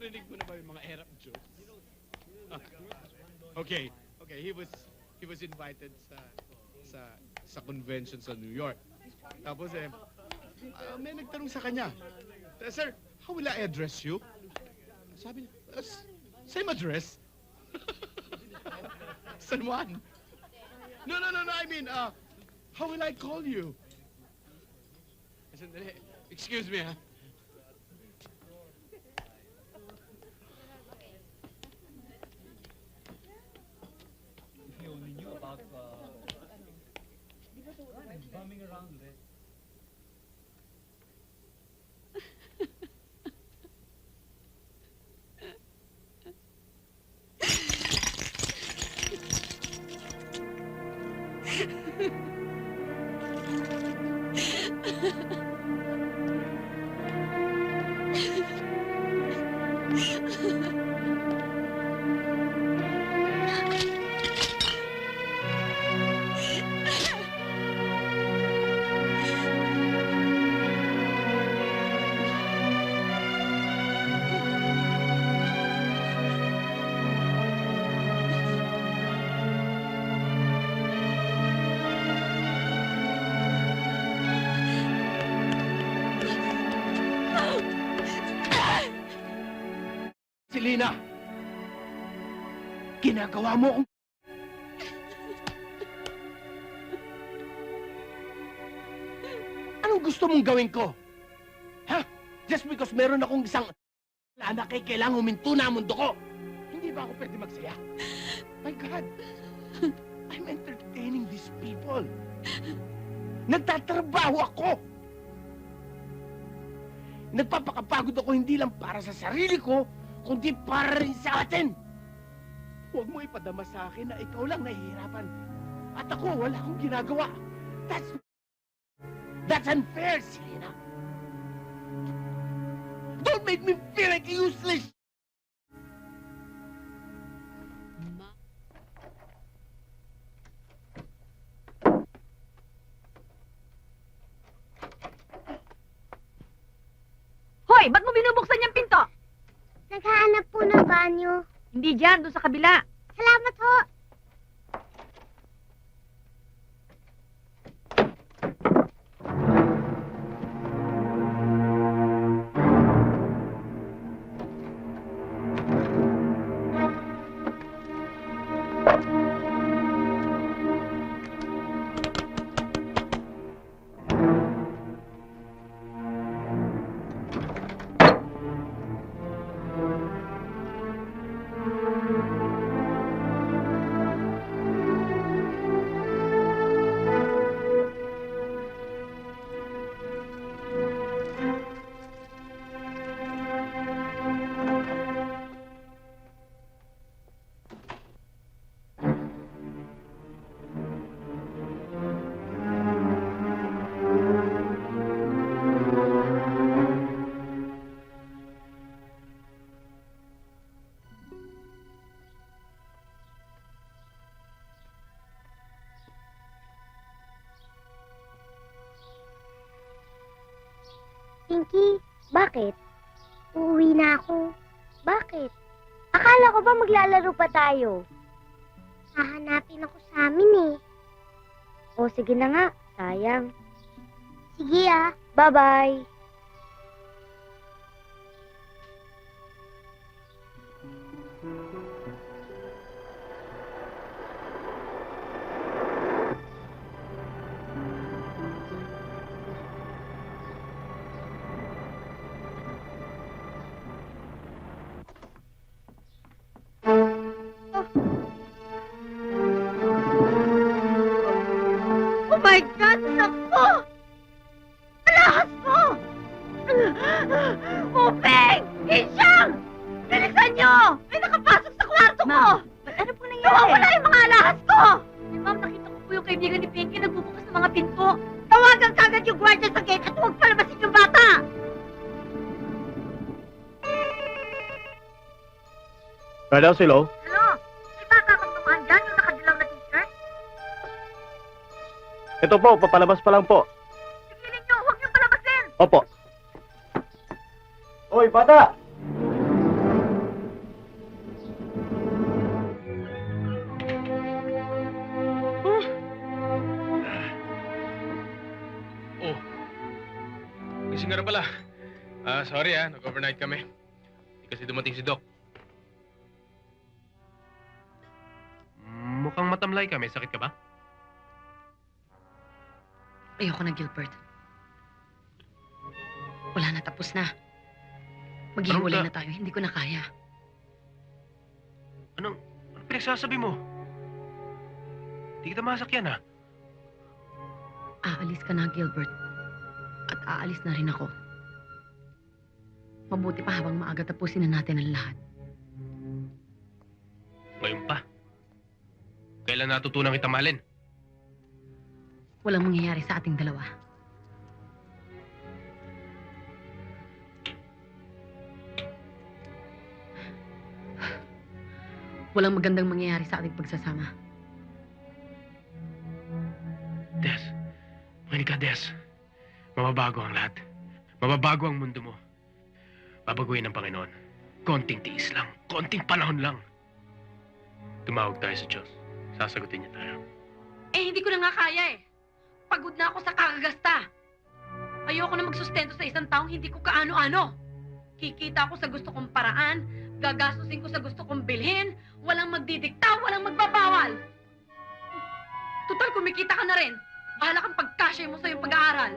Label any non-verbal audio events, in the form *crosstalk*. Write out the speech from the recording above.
Narinig mo na ba yung mga erap jokes? Ah, okay, okay. He was he was invited sa sa sa convention sa New York. Tapos eh, ah, may nagtanong sa kanya, Sir, how will I address you? Sabi niya, "Ah, s- same address. *laughs* San Juan. No, no, no, no. I mean, uh, how will I call you? Sandali. Excuse me, ha? bumming around there. Ha ha ha. Ginagawa mo akong... Anong gusto mong gawin ko? Ha? Just because meron akong isang anak kay kailangan huminto na ang mundo ko. Hindi ba ako pwede magsaya? My God! I'm entertaining these people. Nagtatrabaho ako! Nagpapakapagod ako hindi lang para sa sarili ko, kundi para rin sa atin. Huwag mo ipadama sa akin na ikaw lang nahihirapan. At ako, wala akong ginagawa. That's... That's unfair, Selena. Don't make me feel like useless. Hoy, ba't mo binubuksan yung pinto? Naghahanap po ng banyo. Hindi dyan, doon sa kabila. Salamat ho. Pinky, bakit? Uuwi na ako. Bakit? Akala ko ba maglalaro pa tayo? Hahanapin ako sa amin eh. O sige na nga, sayang. Sige ah. Bye-bye. My God, naku! Alahas mo! Upeng! Isyang! Bilisan niyo! May nakapasok sa kwarto ko! ano po nangyari? Nawawala yung mga alahas ko! Eh, ma'am, nakita ko po yung kaibigan ni Pinky nagbubukas ng mga pinto. Tawagan kagad yung gwardiya sa gate at huwag palabasin yung bata! Pwede silo? Ito po, papalabas pa lang po. Ipilit nyo, huwag niyong palabasin! Opo. Hoy, bata! Oh, oh. gising ka na pala. Ah, sorry ah, nag-overnight kami. Hindi kasi dumating si Doc. Mukhang matamlay ka, may sakit ka ba? Ayoko na, Gilbert. Wala na, tapos na. Maghihiwalay Anong na tayo. Hindi ko na kaya. Anong, anong pinagsasabi mo? Hindi kita masakyan ah. Aalis ka na, Gilbert. At aalis na rin ako. Mabuti pa habang maaga tapusin na natin ang lahat. Ngayon pa. Kailan natutunan kita mahalin? Walang mangyayari sa ating dalawa. Walang magandang mangyayari sa ating pagsasama. Des, makinig ka, Des. Mababago ang lahat. Mababago ang mundo mo. Babaguhin ng Panginoon. Konting tiis lang. Konting panahon lang. Tumawag tayo sa Diyos. Sasagutin niya tayo. Eh, hindi ko na nga kaya eh. Pagod na ako sa kakagasta. Ayoko na magsustento sa isang taong hindi ko kaano-ano. Kikita ko sa gusto kong paraan, gagastusin ko sa gusto kong bilhin, walang magdidikta, walang magbabawal. Total, kumikita ka na rin. Bahala kang pagkasya mo sa iyong pag-aaral.